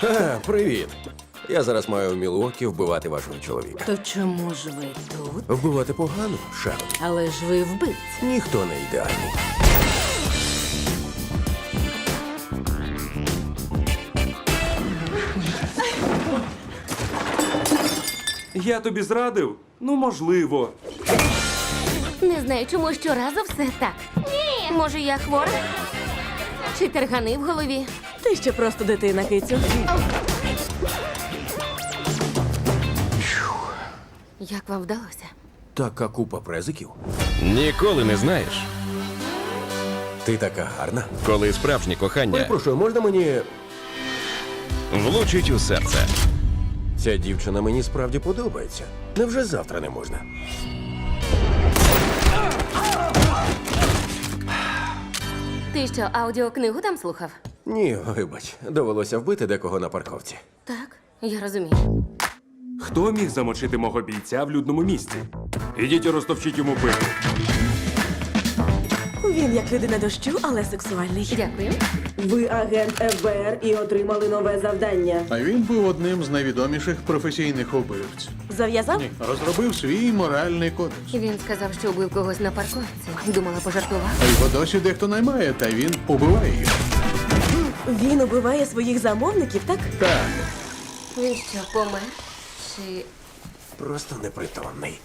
Ха, привіт. Я зараз маю в Мілуокі вбивати вашого чоловіка. То чому ж ви тут? Вбивати погано, Шарон. Але ж ви вбивці. Ніхто не ідеальний. Я тобі зрадив? Ну, можливо. Не знаю, чому щоразу все так. Ні. Може, я хвора? Чи тергани в голові? Ти ще просто дитина, кицю. Як вам вдалося? Така купа презиків. Ніколи не знаєш, Ти така гарна. коли справжнє кохання Перепрошую, можна мені. влучить у серце. Ця дівчина мені справді подобається. Невже завтра не можна? Ти що, аудіокнигу там слухав? Ні, вибач, довелося вбити декого на парковці. Так, я розумію. Хто міг замочити мого бійця в людному місці? Ідіть і розтовчіть йому пику. Він як людина дощу, але сексуальний. Дякую. Ви агент ФБР і отримали нове завдання. А він був одним з найвідоміших професійних убивць. Зав'язав? Ні, розробив свій моральний кодекс. Він сказав, що убив когось на парковці. Думала, пожартував. А його досі дехто наймає, та він убиває їх. Він убиває своїх замовників, так? Так, Він що, помер? Чи Просто непритомний.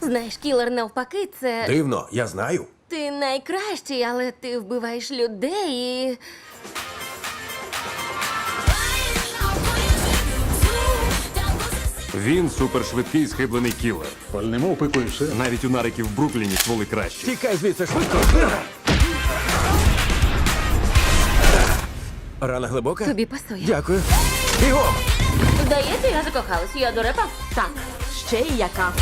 знаєш, кілер навпаки, це Дивно, я знаю. ти найкращий, але ти вбиваєш людей і. Він супершвидкий схиблений кілер. пальнемо в пику і все. Навіть у нариків в Брукліні стволи кращі. Тікай звідси швидко. Рана глибока? Тобі пасує. Дякую. Бігом! Здається, я закохалась. Я до репа. Так. Ще й яка.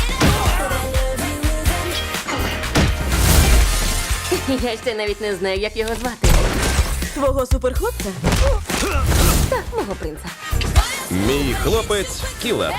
Я ще навіть не знаю, як його звати. Твого суперхлопця? Так, мого принца. Мій хлопець кілер.